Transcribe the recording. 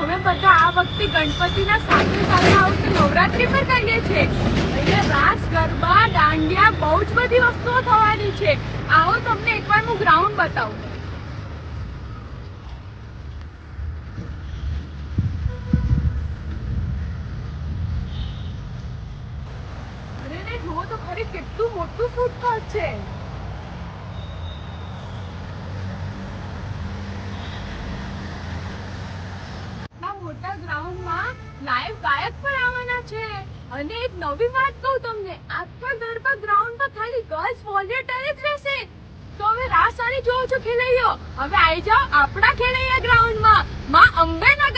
હવે બધા આ વખતે ગણપતિના સાથે સાથે આ વખતે નવરાત્રી પર કરીએ એટલે રાસ, ગરબા, દાંડિયા, બહુ જ બધી વસ્તુઓ થવાની છે. આવો તમને એકવાર હું ગ્રાઉન્ડ બતાવું. જુઓ તો ખરી, કેટલું મોટું ફૂટપાથ છે આ મોટા ગ્રાઉન્ડમાં લાઈવ ગાયક પણ આવવાના છે. અને એક નવી વાત કહું તમને, આખા ગરબા ગ્રાઉન્ડમાં ખાલી ગર્લ્સ વોલેન્ટિયર જ રહેશે. તો હવે રાસ આની જોવો છો ખેલૈયો. હવે આવી જાઓ આપણા ખેલૈયા ગ્રાઉન્ડમાં માં. અંબેના